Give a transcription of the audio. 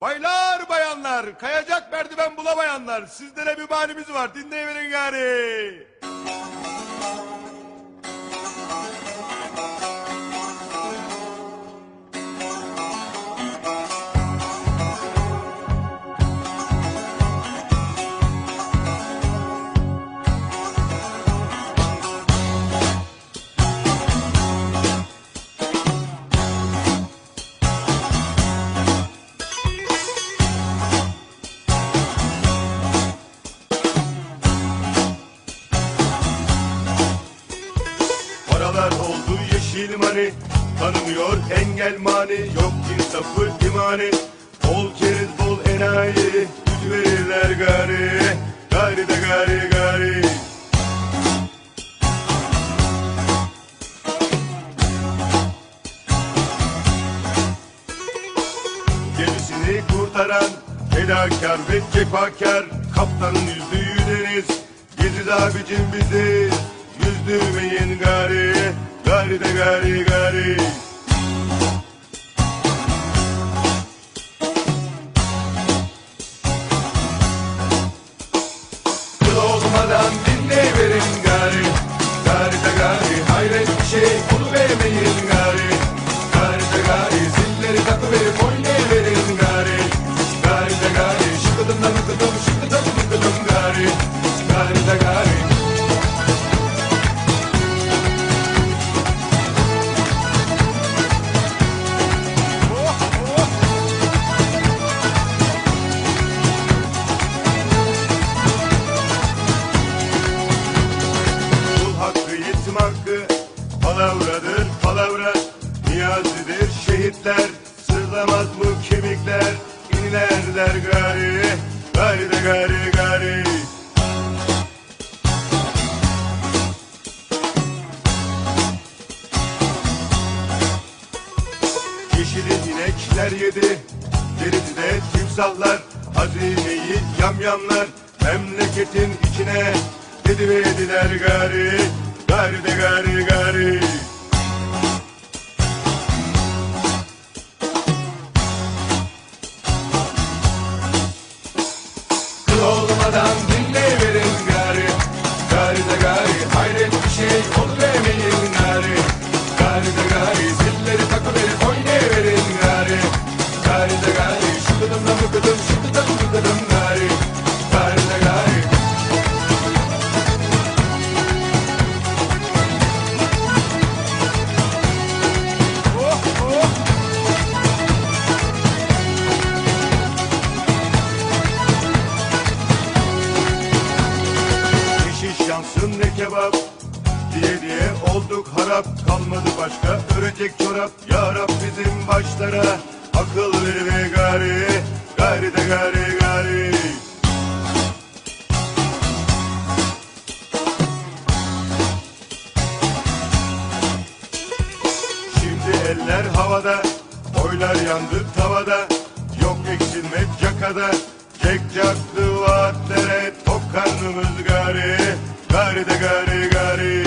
Baylar bayanlar, kayacak merdiven bulamayanlar, sizlere bir bahanemiz var, dinleyiverin gari. Yeşil mani, tanımıyor engel mani, yok insafı imani. Bol keriz bol enayi, güç verirler gari, gari de gari gari. Gemisini kurtaran fedakar ve cefakar Kaptanın yüzdüğü deniz Biziz abicim biziz Yüzdürmeyin gari Gari de gari gari. Kıl olmadan dinleyiverin gari. Gari de gari hayret bir şey. Oluvermeyin gari inekler yedi Deridi de timsahlar Hazineyi yamyamlar Memleketin içine Dediverdiler gari Gari de gari başka örecek çorap Ya Rab bizim başlara. Akıl ver ve gari Gari de gari gari. Şimdi eller havada Oylar yandı tavada. Yok eksilmek cakada Cek caktı vaatlere. Tok karnımız gari Gari de gari gari